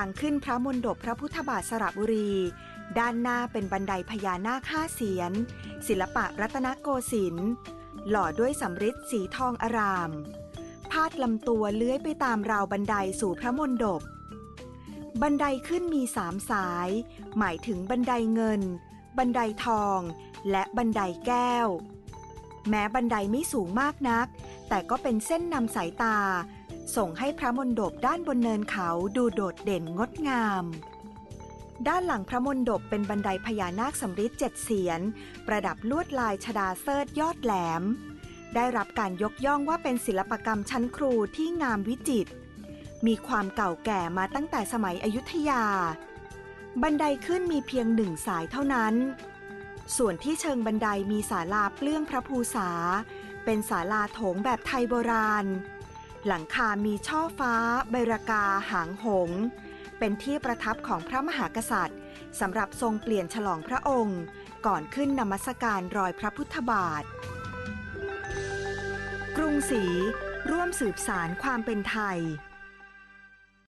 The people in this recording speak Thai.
างขึ้นพระมณฑปพระพุทธบาทสระบุรี ด้านหน้าเป็นบันไดพญานาคห้าเสียน ศิลปะรัตนโกสินทร์หล่อด้วยสำริดสีทองอาราม พาดลำตัวเลื้อยไปตามราวบันไดสู่พระมณฑปบันไดขึ้นมีสามสาย หมายถึงบันไดเงิน บันไดทอง และบันไดแก้ว แม้บันไดไม่สูงมากนัก แต่ก็เป็นเส้นนำสายตา ส่งให้พระมณฑปด้านบนเนินเขาดูโดดเด่นงดงาม ด้านหลังพระมณฑปเป็นบันไดพญานาคสำริดเจ็ดเสียน ประดับลวดลายชดาเซิดยอดแหลม ได้รับการยกย่องว่าเป็นศิลปกรรมชั้นครูที่งามวิจิตรมีความเก่าแก่มาตั้งแต่สมัยอยุธยา บันไดขึ้นมีเพียงหนึ่งสายเท่านั้น ส่วนที่เชิงบันไดมีศาลาเปลื้องพระภูษา เป็นศาลาโถงแบบไทยโบราณ หลังคามีช่อฟ้า ใบรากา หางหง เป็นที่ประทับของพระมหากษัตริย์สำหรับทรงเปลี่ยนฉลองพระองค์ ก่อนขึ้นนมัสการรอยพระพุทธบาท กรุงศรีร่วมสืบสารความเป็นไทย